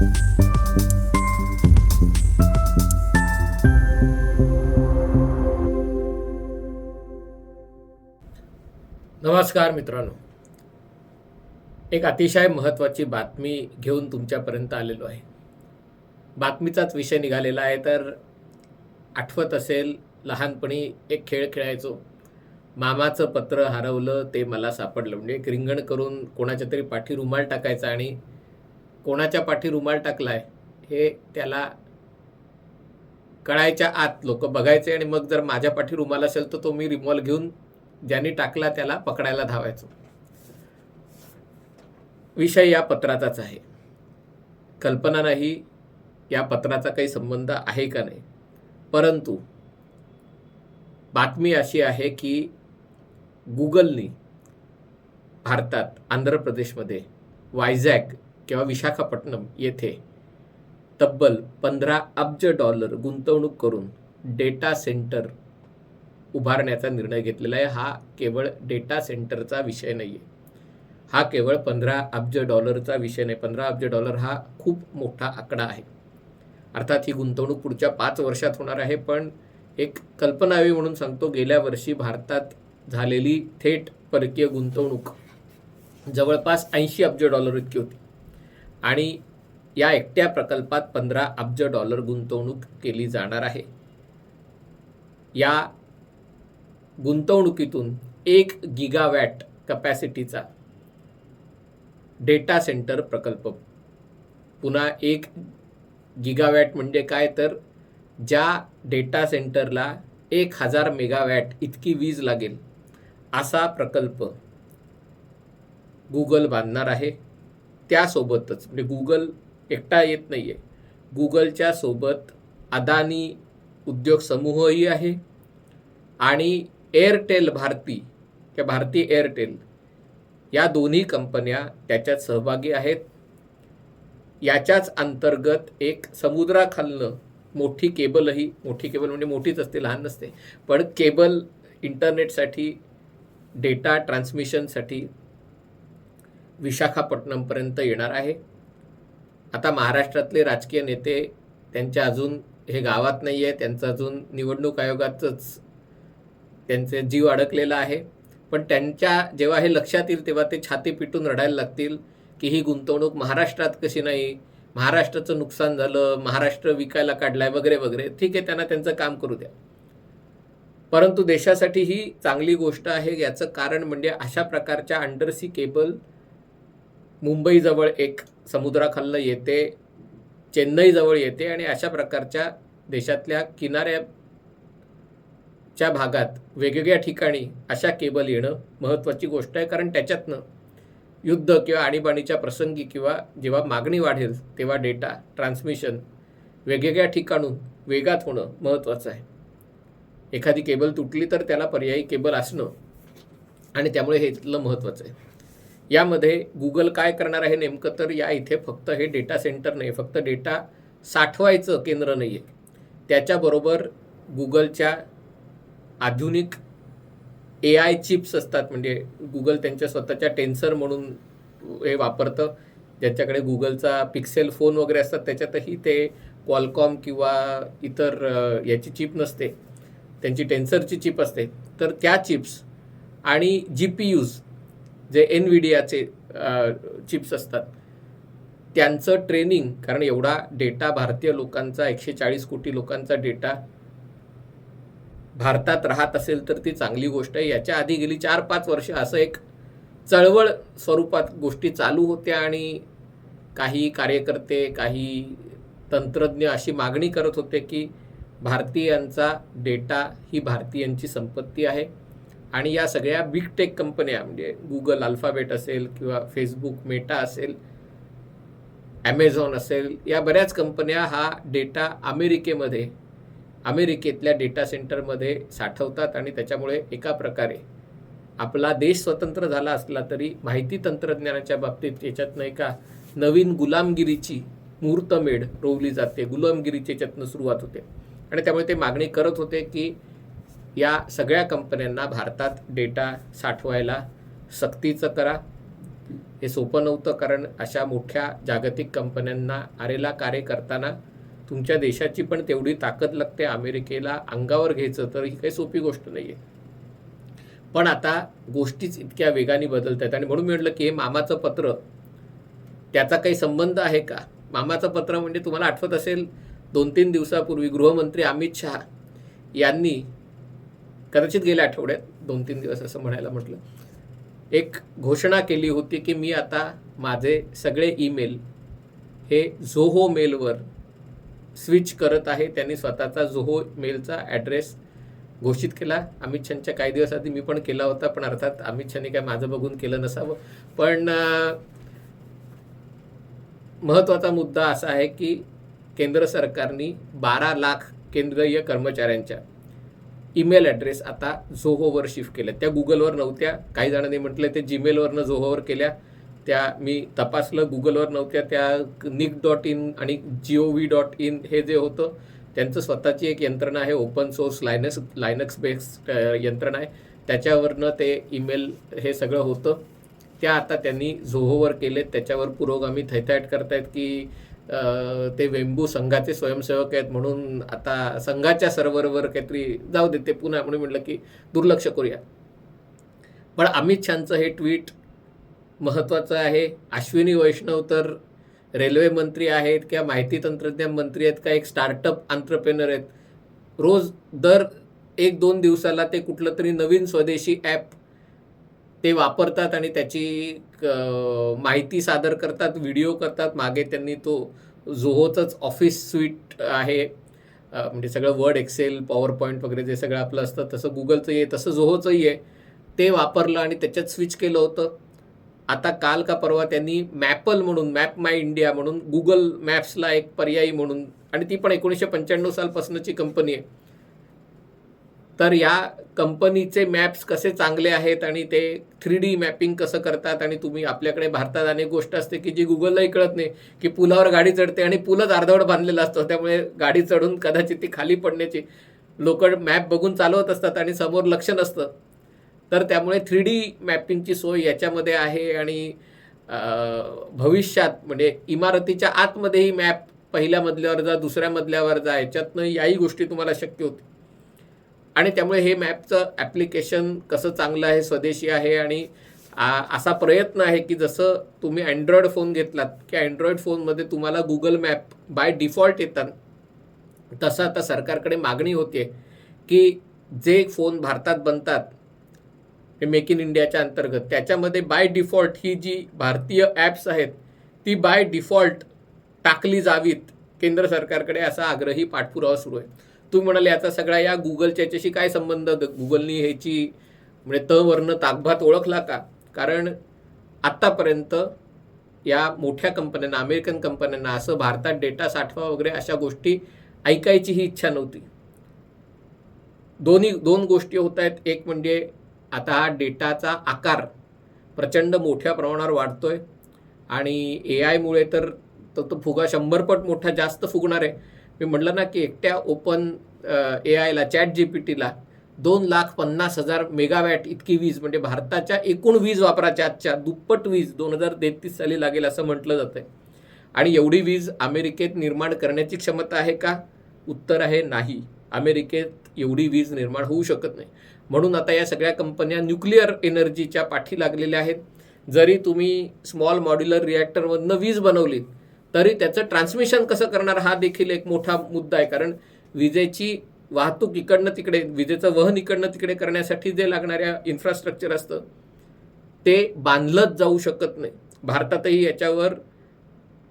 नमस्कार मित्रांनो. एक अतिशय महत्त्वाची बातमी घेऊन तुमच्यापर्यंत आलेलो आहे. बातमीचाच विषय निघालेला आहे तर आठवत असेल लहानपणी एक खेळ खेळायचो. मामाचं पत्र हरवलं ते मला सापडलं. म्हणजे एक रिंगण करून कोणाच्या तरी पाठी रुमाल टाकायचा आणि कोणाच्या पाठी रुमाल टाकलाय हे त्याला कळायच्या आत लोक बघायचे आणि मग जर माझ्या पाठी रुमाल असेल तर तो मी रिमॉल घेऊन ज्यांनी टाकला त्याला पकडायला धावायचो. विषय या पत्राचाच आहे. कल्पना नाही या पत्राचा काही संबंध आहे का नाही? परंतु बातमी अशी आहे की गुगलनी भारतात आंध्र प्रदेशमध्ये वायझॅक किंवा विशाखापट्टणम येथे तब्बल पंधरा अब्ज डॉलर गुंतवणूक करून डेटा सेंटर उभारण्याचा निर्णय घेतलेला आहे. हा केवळ डेटा सेंटरचा विषय नाही आहे हा केवळ पंधरा अब्ज डॉलरचा विषय नाही. पंधरा अब्ज डॉलर हा खूप मोठा आकडा आहे. अर्थात ही गुंतवणूक पुढच्या पाच वर्षात होणार आहे. पण एक कल्पनावी म्हणून सांगतो गेल्या वर्षी भारतात झालेली थेट परकीय गुंतवणूक जवळपास ऐंशी अब्ज डॉलर इतकी होती. आणि या एकट्या प्रकल्पात पंधरा अब्ज डॉलर गुंतवणूक केली जाणार आहे. या गुंतवणुकीतून एक गिगावॅट कपॅसिटीचा डेटा सेंटर प्रकल्प. पुन्हा एक गिगावॅट म्हणजे काय? तर ज्या डेटा सेंटरला एक हजार मेगावॅट इतकी वीज लागेल असा प्रकल्प गुगल बांधणार आहे. त्यासोबतच म्हणजे गुगल एकटा येत नाही आहे गुगलच्या सोबत अदानी उद्योग समूहही आहे आणि एअरटेल भारती किंवा भारती एअरटेल या दोन्ही कंपन्या त्याच्यात सहभागी आहेत. याच्याच अंतर्गत एक समुद्राखालनं मोठी केबलही मोठी केबल म्हणजे मोठीच असते लहान नसते पण केबल इंटरनेटसाठी डेटा ट्रान्समिशनसाठी विशाखापट्टणमपर्यंत येणार आहे. आता महाराष्ट्रातले राजकीय नेते त्यांच्या अजून हे गावात नाही आहे त्यांचं अजून निवडणूक आयोगातच त्यांचे जीव अडकलेला आहे. पण त्यांच्या जेव्हा हे लक्षात येईल तेव्हा ते छाती पिटून रडायला लागतील की ही गुंतवणूक महाराष्ट्रात कशी नाही महाराष्ट्राचं नुकसान झालं महाराष्ट्र विकायला काढलाय वगैरे वगैरे. ठीक आहे त्यांना त्यांचं काम करू द्या. परंतु देशासाठी ही चांगली गोष्ट आहे याचं कारण म्हणजे अशा प्रकारच्या अंडरसी केबल मुंबईजवळ एक समुद्राखालनं येते चेन्नईजवळ येते आणि अशा प्रकारच्या देशातल्या किनाऱ्याच्या भागात वेगवेगळ्या ठिकाणी अशा केबल येणं महत्त्वाची गोष्ट आहे. कारण त्याच्यातनं युद्ध किंवा आणीबाणीच्या प्रसंगी किंवा जेव्हा मागणी वाढेल तेव्हा डेटा ट्रान्समिशन वेगवेगळ्या ठिकाणून वेगात होणं महत्त्वाचं आहे. एखादी केबल तुटली तर त्याला पर्यायी केबल असणं आणि त्यामुळे हे इथलं महत्त्वाचं आहे. यामध्ये गुगल काय करणार आहे नेमकं? तर या इथे फक्त हे डेटा सेंटर नाही फक्त डेटा साठवायचं केंद्र नाही आहे त्याच्याबरोबर गुगलच्या आधुनिक ए आय चिप्स असतात. म्हणजे गुगल त्यांच्या स्वतःच्या टेन्सर म्हणून हे वापरतं. ज्याच्याकडे गुगलचा पिक्सेल फोन वगैरे असतात. त्याच्यातही ते क्वालकॉम किंवा इतर याची चिप नसते. त्यांची टेन्सरची चिप असते. तर त्या चिप्स आणि जी पी यूज जे एन विडियाचे चिप्स असतात त्यांचं ट्रेनिंग कारण एवढा डेटा भारतीय लोकांचा एकशे चाळीस कोटी लोकांचा डेटा भारतात राहत असेल तर ती चांगली गोष्ट आहे. याच्या आधी गेली चार पाच वर्ष असं एक चळवळ स्वरूपात गोष्टी चालू होत्या आणि काही कार्यकर्ते काही तंत्रज्ञ अशी मागणी करत होते की भारतीयांचा डेटा ही भारतीयांची संपत्ती आहे. आणि या सगळ्या बिग टेक कंपन्या म्हणजे गुगल अल्फाबेट असेल किंवा फेसबुक मेटा असेल ॲमेझॉन असेल या बऱ्याच कंपन्या हा डेटा अमेरिकेमध्ये अमेरिकेतल्या डेटा सेंटरमध्ये साठवतात आणि त्याच्यामुळे एका प्रकारे आपला देश स्वतंत्र झाला असला तरी माहिती तंत्रज्ञानाच्या बाबतीत याच्यात नाही का नवीन गुलामगिरीची मुहूर्तमेढ रोवली जाते. गुलामगिरीची याच्यातनं सुरुवात होते. आणि त्यामुळे ते मागणी करत होते की या सगळ्या कंपन्यांना भारतात डेटा साठवायला सक्तीचं करा. हे सोपं नव्हतं कारण अशा मोठ्या जागतिक कंपन्यांना आरेला कार्य करताना तुमच्या देशाची पण तेवढी ताकद लागते. अमेरिकेला अंगावर घ्यायचं तर ही काही सोपी गोष्ट नाही आहे पण आता गोष्टीच इतक्या वेगाने बदलत आहेत. आणि म्हणून मी म्हटलं की हे मामाचं पत्र त्याचा काही संबंध आहे का? मामाचं पत्र म्हणजे तुम्हाला आठवत असेल दोन तीन दिवसापूर्वी गृहमंत्री अमित शहा यांनी कदाचित गेल्या आठवड्यात दोन तीन दिवस असं म्हणायला म्हटलं. एक घोषणा केली होती की मी आता माझे सगळे ईमेल हे झोहो मेलवर स्विच करत आहे. त्यांनी स्वतःचा झोहो मेलचा ॲड्रेस घोषित केला. अमित शहाच्या काही दिवस आधी मी पण केला होता पण अर्थात अमित शहाने काय माझं बघून केलं नसावं. पण महत्त्वाचा मुद्दा असा आहे की केंद्र सरकारने बारा लाख केंद्रीय कर्मचाऱ्यांच्या ईमेल ॲड्रेस आता झोहोवर शिफ्ट केल्या त्या गुगलवर नव्हत्या. काही जणांनी म्हटलं ते जीमेलवरनं झोहोवर केल्या. त्या मी तपासलं गुगलवर नव्हत्या. त्या निक डॉट इन आणि जिओ व्ही डॉट इन हे जे होतं त्यांचं स्वतःची एक यंत्रणा आहे open source Linux Linux based यंत्रणा आहे. त्याच्यावरनं ते ईमेल हे सगळं होतं. त्या आता त्यांनी झोहोवर केलेत. त्याच्यावर पुरोगामी थैथाट करतायत की ते वेंबू संघाचे स्वयंसेवक आहेत म्हणून आता संघाच्या सर्व्हरवर काहीतरी जाऊ दे ते पुन्हा म्हणून म्हटलं की दुर्लक्ष करूया. पण अमित शहाचं हे ट्विट महत्त्वाचं आहे. अश्विनी वैष्णव तर रेल्वे मंत्री आहेत किंवा माहिती तंत्रज्ञान मंत्री आहेत का एक स्टार्टअप आंतरप्रेनर आहेत. रोज दर एक दोन दिवसाला ते कुठलं तरी नवीन स्वदेशी ॲप ते वापरतात आणि त्याची माहिती सादर करतात व्हिडिओ करतात. मागे त्यांनी तो झोहोचंच ऑफिस स्वीट आहे. म्हणजे सगळं वर्ड एक्सेल पॉवर पॉईंट वगैरे जे सगळं आपलं असतं तसं गुगलचं आहे तसं झोहोचंही आहे ते वापरलं आणि त्याच्यात स्विच केलं होतं. आता काल का परवा त्यांनी मॅपल म्हणून मॅप माय इंडिया म्हणून गुगल मॅप्सला एक पर्यायी म्हणून आणि ती पण एकोणीसशे पंच्याण्णव सालपासूनची कंपनी आहे. तर या कंपनीचे मॅप्स कसे चांगले आहेत आणि ते थ्री डी मॅपिंग कसं करतात आणि तुम्ही आपल्याकडे भारतात अनेक गोष्ट असते की जी गुगललाही कळत नाही की पुलावर गाडी चढते आणि पुलच अर्धवट बांधलेला असतो. त्यामुळे गाडी चढून कदाचित ती खाली पडण्याची लोक मॅप बघून चालवत असतात आणि समोर लक्ष नसतं. तर त्यामुळे थ्री डी मॅपिंगची सोय याच्यामध्ये आहे आणि भविष्यात म्हणजे इमारतीच्या आतमध्येही मॅप पहिल्या मजल्यावर जा दुसऱ्या मजल्यावर जा याच्यातनं याही गोष्टी तुम्हाला शक्य होती आणि त्यामुळे हे मॅपचं ॲप्लिकेशन कसं चांगलं आहे स्वदेशी आहे आणि आ- असा प्रयत्न आहे की जसं तुम्ही अँड्रॉइड फोन घेतलात की अँड्रॉइड फोनमध्ये तुम्हाला गुगल मॅप बाय डिफॉल्ट येतात. तसं आता सरकारकडे मागणी होते की जे फोन भारतात बनतात हे मेक इन इंडियाच्या अंतर्गत त्याच्यामध्ये बाय डिफॉल्ट ही जी भारतीय ॲप्स आहेत ती बाय डिफॉल्ट टाकली जावीत केंद्र सरकारकडे असा आग्रही पाठपुरावा सुरू आहे. तुम्ही म्हणाले याचा सगळा या गुगलच्या याच्याशी काय संबंध? गुगलनी ह्याची म्हणजे त वर्ण ताकभात ओळखला का? कारण आत्तापर्यंत या मोठ्या कंपन्यांना अमेरिकन कंपन्यांना असं भारतात डेटा साठवा वगैरे अशा गोष्टी ऐकायची ही इच्छा नव्हती. दोन्ही दोन गोष्टी होत आहेत. एक म्हणजे आता हा डेटाचा आकार प्रचंड मोठ्या प्रमाणावर वाढतोय. आणि ए आयमुळे तर तो तो फुगा शंभरपट मोठा जास्त फुगणार आहे. मी म्हटलं ना की एकट्या ओपन ए आयला चॅट जी पी टीला दोन लाख पन्नास हजार मेगावॅट इतकी वीज म्हणजे भारताच्या एकूण वीज वापराच्या आजच्या दुप्पट वीज दोन हजार तेहतीस साली लागेल असं म्हटलं जातंय. आणि एवढी वीज अमेरिकेत निर्माण करण्याची क्षमता आहे का? उत्तर आहे नाही. अमेरिकेत एवढी वीज निर्माण होऊ शकत नाही. म्हणून आता या सगळ्या कंपन्या न्यूक्लिअर एनर्जीच्या पाठी लागलेल्या आहेत. जरी तुम्ही स्मॉल मॉड्युलर रिॲक्टरमधनं वीज बनवलीत तरी त्याचं ट्रान्समिशन कसं करणार हा देखील एक मोठा मुद्दा आहे. कारण विजेची वाहतूक इकडनं तिकडे विजेचं वहन इकडनं तिकडे करण्यासाठी जे लागणाऱ्या इन्फ्रास्ट्रक्चर असतं ते बांधलंच जाऊ शकत नाही. भारतातही याच्यावर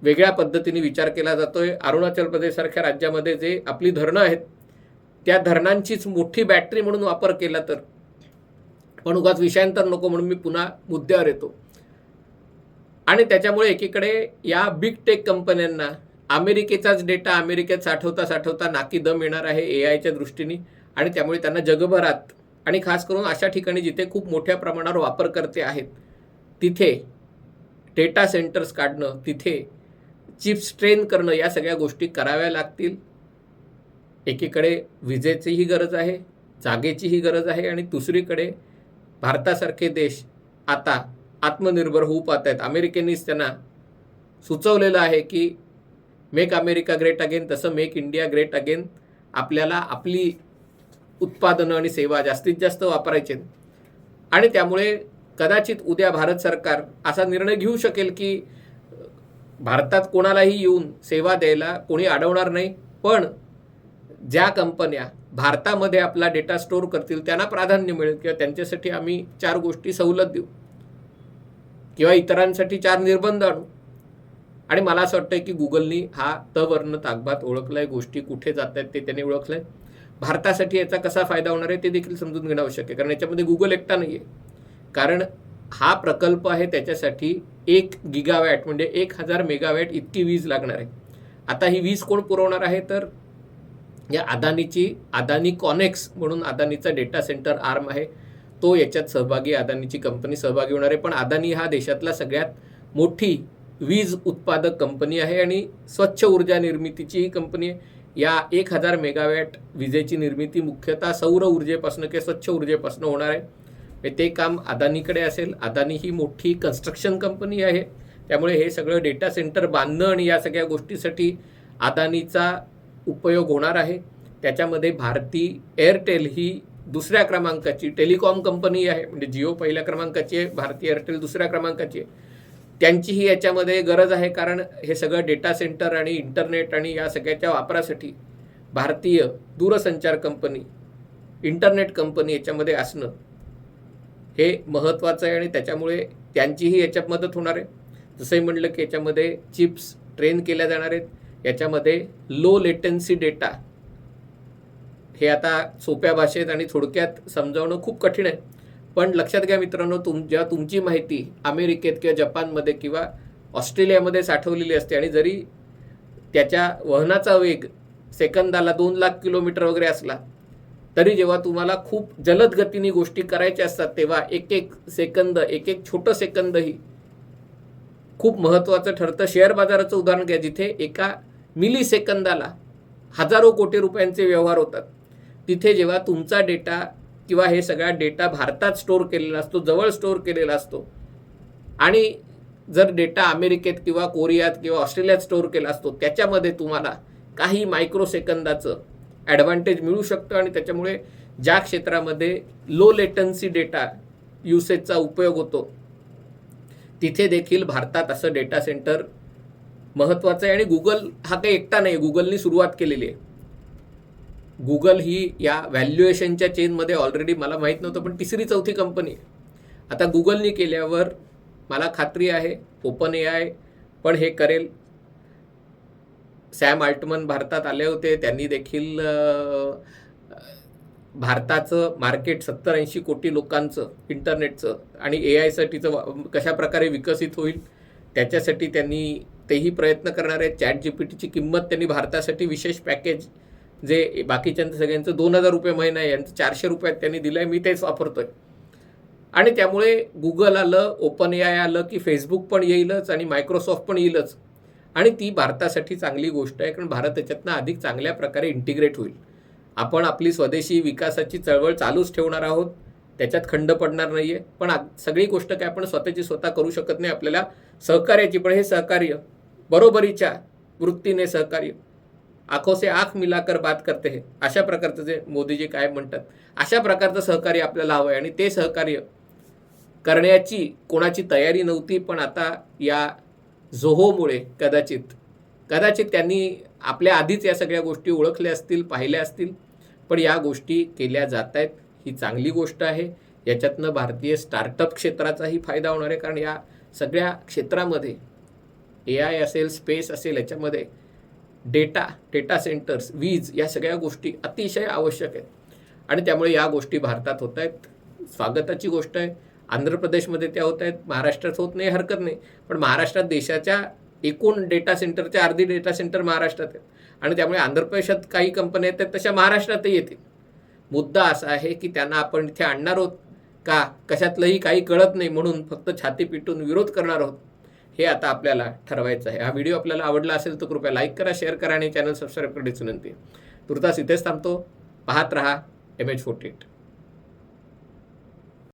वेगळ्या पद्धतीने विचार केला जातोय. अरुणाचल प्रदेशसारख्या राज्यामध्ये जे आपली धरणं आहेत त्या धरणांचीच मोठी बॅटरी म्हणून वापर केला तर पण उगाच विषयांतर नको म्हणून मी पुन्हा मुद्द्यावर येतो. आणि त्याच्यामुळे एकीकडे या बिग टेक कंपन्यांना अमेरिकेचाच डेटा अमेरिकेत साठवता साठवता नाकी दम येणार आहे ए आयच्या दृष्टीने. आणि त्यामुळे त्यांना जगभरात आणि खास करून अशा ठिकाणी जिथे खूप मोठ्या प्रमाणावर वापरकर्ते आहेत तिथे डेटा सेंटर्स काढणं तिथे चिप्स ट्रेन करणं या सगळ्या गोष्टी कराव्या लागतील. एकीकडे विजेचीही गरज आहे जागेचीही गरज आहे आणि दुसरीकडे भारतासारखे देश आता आत्मनिर्भर होऊ पाहत आहेत अमेरिकेनीच त्यांना सुचवलेलं आहे की मेक अमेरिका ग्रेट अगेन तसं मेक इंडिया ग्रेट अगेन आपल्याला आपली उत्पादनं आणि सेवा जास्तीत जास्त वापरायचे आणि त्यामुळे कदाचित उद्या भारत सरकार असा निर्णय घेऊ शकेल की भारतात कोणालाही येऊन सेवा द्यायला कोणी अडवणार नाही पण ज्या कंपन्या भारतामध्ये आपला डेटा स्टोअर करतील त्यांना प्राधान्य मिळेल किंवा त्यांच्यासाठी आम्ही चार गोष्टी सवलत देऊ. किंवा इतरांसाठी चार निर्बंध आणू. आणि मला असं वाटतं की गुगलनी हा तवर्ण ताकबात ओळखलाय गोष्टी कुठे जात आहेत ते त्याने ओळखलंय. भारतासाठी याचा कसा फायदा होणार आहे ते देखील समजून घेणं आवश्यक आहे कारण याच्यामध्ये गुगल एकटा नाही आहे कारण हा प्रकल्प आहे त्याच्यासाठी एक गिगावॅट म्हणजे एक हजार मेगावॅट इतकी वीज लागणार आहे. आता ही वीज कोण पुरवणार आहे तर या अदानीची अदानी कॉनेक्स म्हणून अदानीचा डेटा सेंटर आर्म आहे. तो याच्यात सहभागी अदानीची कंपनी सहभागी होणार आहे. पण अदानी हा देशातला सगळ्यात मोठी वीज उत्पादक कंपनी आहे आणि स्वच्छ ऊर्जा निर्मितीची ही कंपनी आहे. या एक हजार मेगावॅट विजेची निर्मिती मुख्यतः सौर ऊर्जेपासून किंवा स्वच्छ ऊर्जेपासून होणार आहे. ते काम अदानीकडे असेल. अदानी ही मोठी कन्स्ट्रक्शन कंपनी आहे. त्यामुळे हे सगळं डेटा सेंटर बांधणं आणि या सगळ्या गोष्टीसाठी अदानीचा उपयोग होणार आहे. त्याच्यामध्ये भारती एअरटेल ही दुसऱ्या क्रमांकाची टेलिकॉम कंपनी आहे म्हणजे जिओ पहिल्या क्रमांकाची आहे भारतीय एअरटेल दुसऱ्या क्रमांकाची आहे. त्यांचीही याच्यामध्ये गरज आहे कारण हे सगळं डेटा सेंटर आणि इंटरनेट आणि या सगळ्याच्या वापरासाठी भारतीय दूरसंचार कंपनी इंटरनेट कंपनी याच्यामध्ये असणं हे महत्त्वाचं आहे आणि त्याच्यामुळे त्यांचीही याच्यात मदत होणार आहे. जसंही म्हटलं की याच्यामध्ये चिप्स ट्रेन केल्या जाणार आहेत. याच्यामध्ये लो लेटन्सी डेटा हे आता सोप्या भाषेत आणि थोडक्यात समजावणं खूप कठीण आहे. पण लक्षात घ्या मित्रांनो तुम जेव्हा तुमची माहिती अमेरिकेत किंवा जपानमध्ये किंवा ऑस्ट्रेलियामध्ये साठवलेली असते आणि जरी त्याच्या वहनाचा वेग सेकंदाला दोन लाख किलोमीटर वगैरे असला तरी जेव्हा तुम्हाला खूप जलद गतीने गोष्टी करायच्या असतात तेव्हा एक एक सेकंद एक एक छोटं सेकंदही खूप महत्त्वाचं ठरतं. शेअर बाजाराचं उदाहरण घ्या जिथे एका मिली सेकंदाला हजारो कोटी रुपयांचे व्यवहार होतात. तिथे जेव्हा तुमचा डेटा किंवा हे सगळा डेटा भारतात स्टोअर केलेला असतो जवळ स्टोअर केलेला असतो आणि जर डेटा अमेरिकेत किंवा कोरियात किंवा ऑस्ट्रेलियात स्टोअर केला असतो त्याच्यामध्ये तुम्हाला काही मायक्रो सेकंदाचं ॲडव्हान्टेज मिळू शकतं आणि त्याच्यामुळे ज्या क्षेत्रामध्ये लो लेटन्सी डेटा युसेजचा उपयोग होतो तिथे देखील भारतात असं डेटा सेंटर महत्त्वाचं आहे. आणि गुगल हा काही एकटा नाही गुगलनी सुरुवात केलेली आहे. गुगल ही या व्हॅल्युएशनच्या चेनमध्ये ऑलरेडी मला माहीत नव्हतं पण तिसरी चौथी कंपनी आहे. आता गुगलनी केल्यावर मला खात्री आहे ओपन ए आय पण हे करेल. सॅम आल्टमन भारतात आले होते त्यांनी देखील भारताचं मार्केट सत्तर ऐंशी कोटी लोकांचं इंटरनेटचं आणि ए आयसाठीचं कशा प्रकारे विकसित होईल त्याच्यासाठी त्यांनी तेही प्रयत्न करणार आहेत. चॅट जी पी टीची किंमत त्यांनी भारतासाठी विशेष पॅकेज जे बाकीच्यांचं सगळ्यांचं दोन हजार रुपये महिना आहे यांचं चारशे रुपयात त्यांनी दिलं आहे मी तेच वापरतोय. आणि त्यामुळे गुगल आलं ओपन ए आय आलं की फेसबुक पण येईलच आणि मायक्रोसॉफ्ट पण येईलच. आणि ती भारतासाठी चांगली गोष्ट आहे कारण भारत त्याच्यातनं अधिक चांगल्या प्रकारे इंटिग्रेट होईल. आपण आपली स्वदेशी विकासाची चळवळ चालूच ठेवणार आहोत त्याच्यात खंड पडणार नाही आहे पण आ- सगळी गोष्ट काय आपण स्वतःची स्वतः करू शकत नाही आपल्याला सहकार्याची पण हे सहकार्य बरोबरीच्या वृत्तीने सहकार्य. आखो से आख मिलाकर बात करते हे. अशा प्रकारचं जे मोदीजी काय म्हणतात अशा प्रकारचं सहकार्य आपल्याला हवं आहे आणि ते सहकार्य करण्याची कोणाची तयारी नव्हती पण आता या झोहोमुळे कदाचित कदाचित त्यांनी आपल्या आधीच या सगळ्या गोष्टी ओळखल्या असतील पाहिल्या असतील पण या गोष्टी केल्या जात आहेत. ही चांगली गोष्ट आहे. याच्यातनं भारतीय स्टार्टअप क्षेत्राचाही फायदा होणार आहे कारण या सगळ्या क्षेत्रामध्ये ए आय असेल स्पेस असेल याच्यामध्ये डेटा डेटा सेंटर्स वीज या सगळ्या गोष्टी अतिशय आवश्यक आहेत. आणि त्यामुळे या गोष्टी भारतात होत आहेत. स्वागताची गोष्ट आहे. आंध्र प्रदेशमध्ये त्या होत आहेत. महाराष्ट्रात होत नाही हरकत नाही. पण महाराष्ट्रात देशाच्या एकूण डेटा सेंटरच्या अर्धी डेटा सेंटर महाराष्ट्रात आहेत. आणि त्यामुळे आंध्र प्रदेशात काही कंपन्या येतात तशा महाराष्ट्रातही येतील. मुद्दा असा आहे की त्यांना आपण इथे आणणार आहोत का? कशातलंही काही कळत नाही म्हणून फक्त छाती पिटून विरोध करणार आहोत. हे आता आपल्याला ठरवायचं आहे. हा व्हिडिओ आपल्याला आवडला असेल तर कृपया लाईक करा शेअर करा आणि चॅनल सबस्क्राईब करण्याची विनंती तुर्तास इथेच थांबतो. पाहत रहा एम एच फोर्टी एट